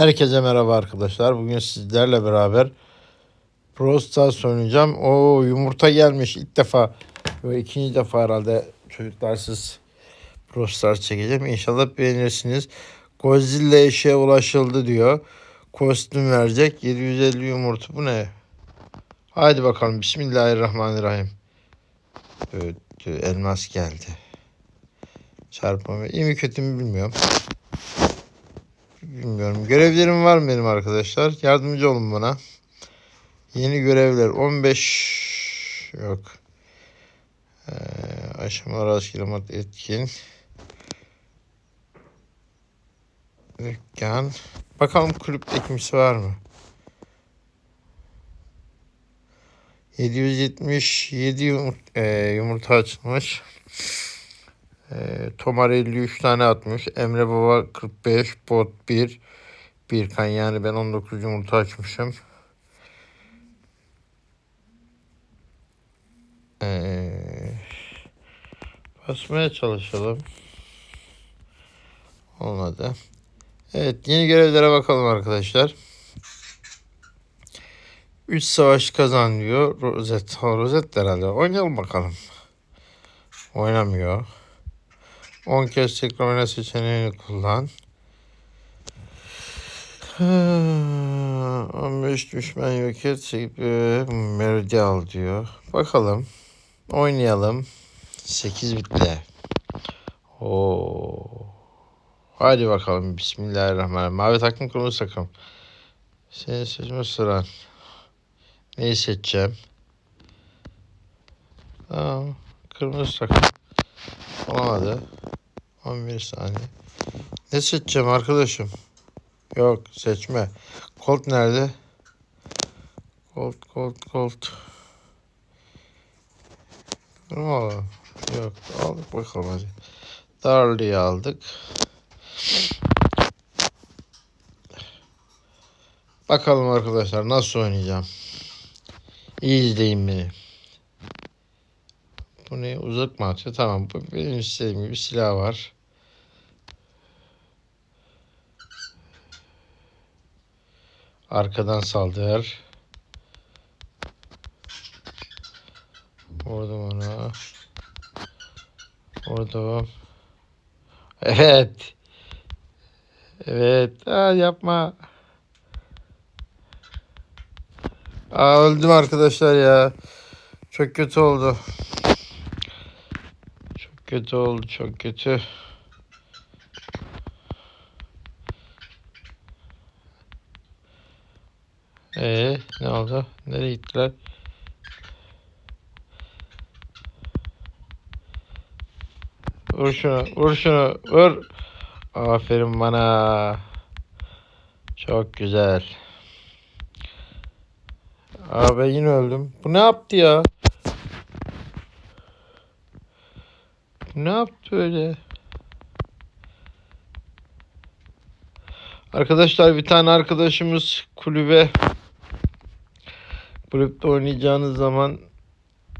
Herkese merhaba arkadaşlar. Bugün sizlerle beraber Stars oynayacağım. O yumurta gelmiş ilk defa ve ikinci defa herhalde çocuklar siz Brawl Stars çekeceğim. İnşallah beğenirsiniz. Godzilla eşeğe ulaşıldı diyor. Kostüm verecek. 750 yumurta bu ne? Haydi bakalım. Bismillahirrahmanirrahim. Evet, elmas geldi. Çarpma. İyi mi kötü mü bilmiyorum. Bilmiyorum. Görevlerim var mı benim arkadaşlar? Yardımcı olun bana. Yeni görevler 15 yok. Ee, aşama araç etkin. Dükkan. Bakalım kulüpte kimse var mı? 777 yumurta, e, yumurta açılmış. E, Tomar 53 tane atmış. Emre Baba 45. Bot 1. Birkan yani ben 19 yumurta açmışım. Ee, basmaya çalışalım. Olmadı. Evet yeni görevlere bakalım arkadaşlar. 3 savaş kazan diyor. Rozet. Rozet herhalde. Oynayalım bakalım. Oynamıyor. 10 kez tekrar oyna seçeneğini kullan. Ha, 15 düşman yok et. Merdi al diyor. Bakalım. Oynayalım. 8 bitle. Oo. Hadi bakalım. Bismillahirrahmanirrahim. Mavi takım kırmızı takım. Senin seçme sıran. Neyi seçeceğim? Tamam. Kırmızı takım. Olmadı. 11 saniye. Ne seçeceğim arkadaşım? Yok seçme. Colt nerede? Colt, Colt, Colt. Aa, yok aldık bakalım hadi. Darlıyı aldık. Bakalım arkadaşlar nasıl oynayacağım. İyi izleyin beni. Bu ne? Uzak mı? Tamam. Bu benim istediğim gibi silah var. Arkadan saldır. Vurdum ona. Vurdum. Evet. Evet. Aa, yapma. Aa, öldüm arkadaşlar ya. Çok kötü oldu. Kötü oldu. Çok kötü. Ee, ne oldu? Nereye gittiler? Vur şunu, vur şunu, vur. Aferin bana. Çok güzel. Ben yine öldüm. Bu ne yaptı ya? Ne yaptı öyle? Arkadaşlar bir tane arkadaşımız kulübe kulüpte oynayacağınız zaman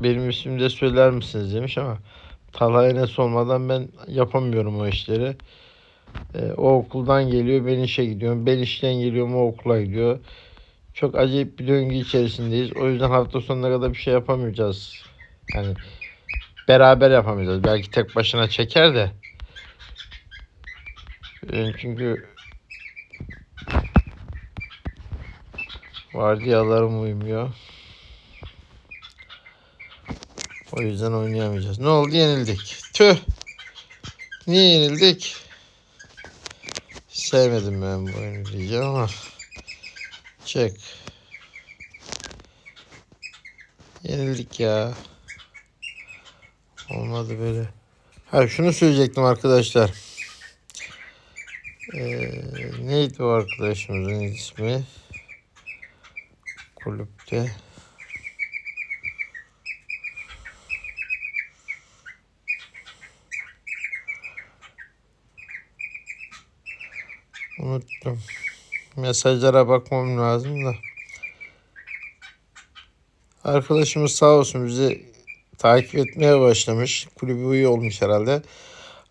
benim ismimi de söyler misiniz demiş ama Talha Enes olmadan ben yapamıyorum o işleri. Ee, o okuldan geliyor ben işe gidiyorum. Ben işten geliyorum o okula gidiyor. Çok acayip bir döngü içerisindeyiz. O yüzden hafta sonuna kadar bir şey yapamayacağız. Yani beraber yapamayacağız. Belki tek başına çeker de. Ee, Çünkü vardiyalarım uymuyor. O yüzden oynayamayacağız. Ne oldu? Yenildik. Tüh. Niye yenildik? Sevmedim ben bu oyunu diyeceğim ama. Çek. Yenildik ya. Olmadı böyle. Ha şunu söyleyecektim arkadaşlar. Ee, neydi o arkadaşımızın ismi? Kulüpte. Unuttum. Mesajlara bakmam lazım da. Arkadaşımız sağ olsun bizi takip etmeye başlamış. Kulübü üye olmuş herhalde.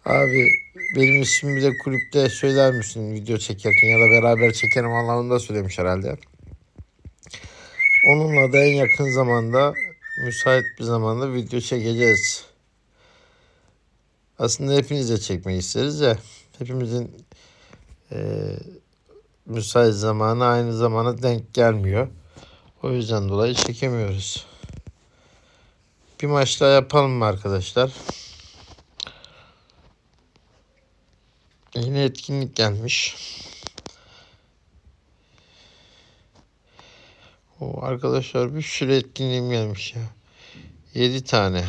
Abi benim ismimi de kulüpte söyler misin video çekerken ya da beraber çekerim anlamında söylemiş herhalde. Onunla da en yakın zamanda müsait bir zamanda video çekeceğiz. Aslında hepinizle çekmeyi isteriz ya. Hepimizin eee müsait zamanı aynı zamana denk gelmiyor. O yüzden dolayı çekemiyoruz. Bir maç daha yapalım mı arkadaşlar? Yine etkinlik gelmiş. O arkadaşlar bir sürü etkinliğim gelmiş ya. 7 tane.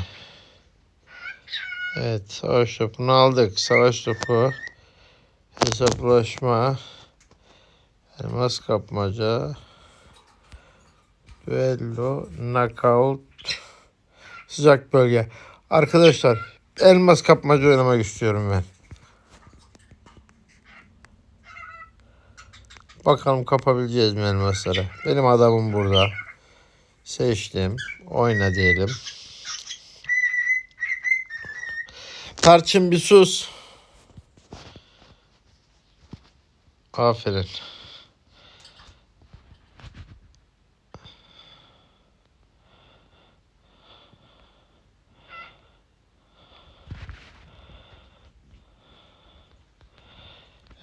Evet savaş topunu aldık. Savaş topu. Hesaplaşma. Elmas kapmaca. Düello. Knockout. Sıcak bölge. Arkadaşlar elmas kapmaca oynamak istiyorum ben. Bakalım kapabileceğiz mi elmasları? Benim adamım burada. Seçtim. Oyna diyelim. Tarçın bir sus. Aferin.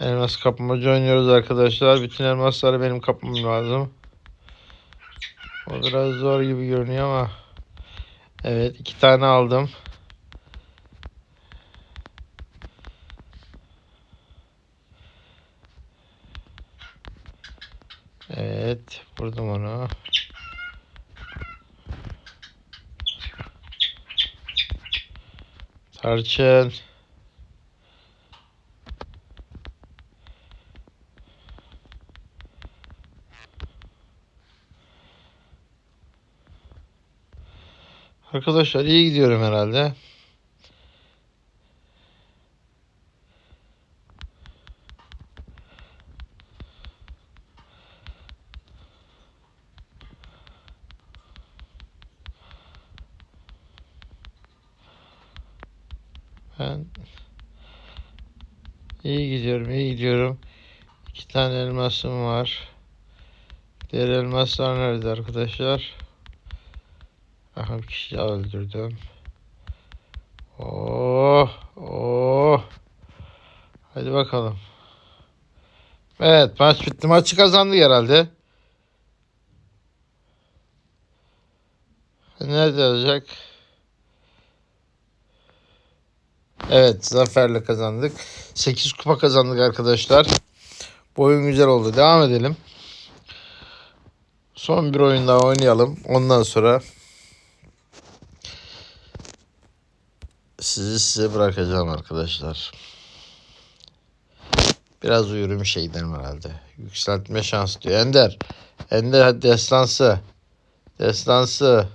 Elmas kapmaca oynuyoruz arkadaşlar. Bütün elmasları benim kapmam lazım. O biraz zor gibi görünüyor ama. Evet iki tane aldım. Evet vurdum onu. Tarçın. Arkadaşlar iyi gidiyorum herhalde. Ben iyi gidiyorum, iyi gidiyorum. İki tane elmasım var. Diğer elmaslar nerede arkadaşlar? Aha bir kişi daha öldürdüm. Oh, oh. Hadi bakalım. Evet maç bitti. Maçı kazandık herhalde. Nerede olacak? Evet zaferle kazandık. 8 kupa kazandık arkadaşlar. Bu oyun güzel oldu. Devam edelim. Son bir oyun daha oynayalım. Ondan sonra sizi size bırakacağım arkadaşlar. Biraz uyurum gidelim herhalde. Yükseltme şansı diyor. Ender. Ender destansı. Destansı.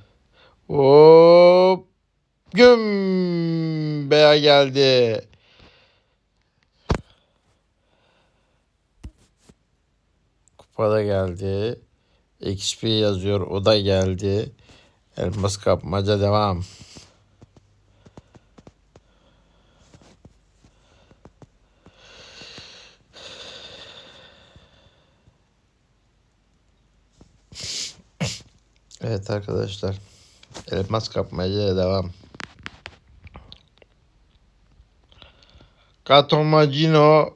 Hop. Güm. Beya geldi. Kupada geldi. XP yazıyor. O da geldi. Elmas kapmaca devam. Evet arkadaşlar. Elmas kapmaca devam. Katomacino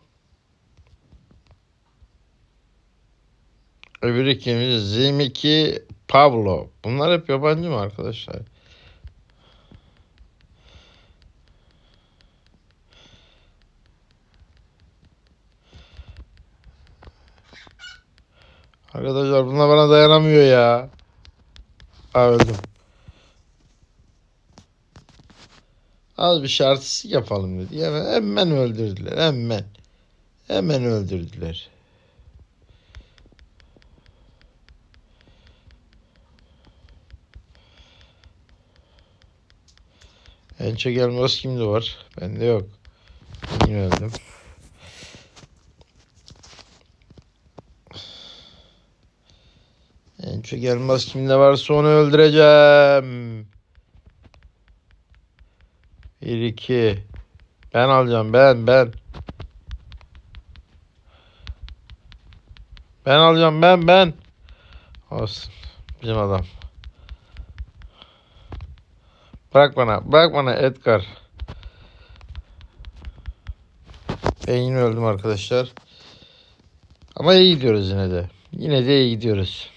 Öbürü kim? Zimiki Pablo. Bunlar hep yabancı mı arkadaşlar? Arkadaşlar bunlar bana dayanamıyor ya. Ha öldüm. Az bir şartsızlık yapalım dedi. Hemen, öldürdüler. Hemen. Hemen öldürdüler. En çok elmas kimde var? Bende yok. Yine öldüm. Çok elmas kimde varsa onu öldüreceğim. Bir iki. Ben alacağım ben ben. Ben alacağım ben ben. Olsun. Bizim adam. Bırak bana. Bırak bana Edgar. Ben yine öldüm arkadaşlar. Ama iyi gidiyoruz yine de. Yine de iyi gidiyoruz.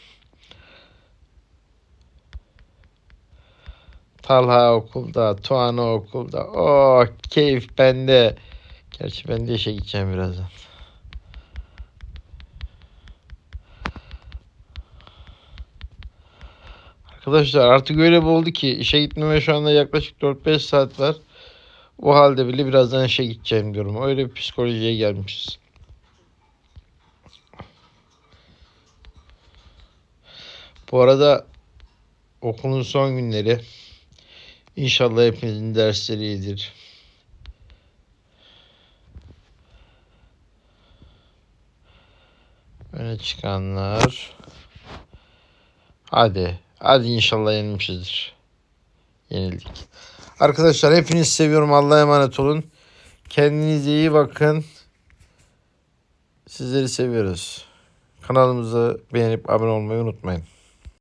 Talha okulda, Tuana okulda. Oh keyif bende. Gerçi ben de işe gideceğim birazdan. Arkadaşlar artık öyle oldu ki işe gitmeme şu anda yaklaşık 4-5 saat var. O halde bile birazdan işe gideceğim diyorum. Öyle bir psikolojiye gelmişiz. Bu arada okulun son günleri. İnşallah hepinizin dersleri iyidir. Öne çıkanlar. Hadi. Hadi inşallah yenilmişizdir. Yenildik. Arkadaşlar hepinizi seviyorum. Allah'a emanet olun. Kendinize iyi bakın. Sizleri seviyoruz. Kanalımızı beğenip abone olmayı unutmayın.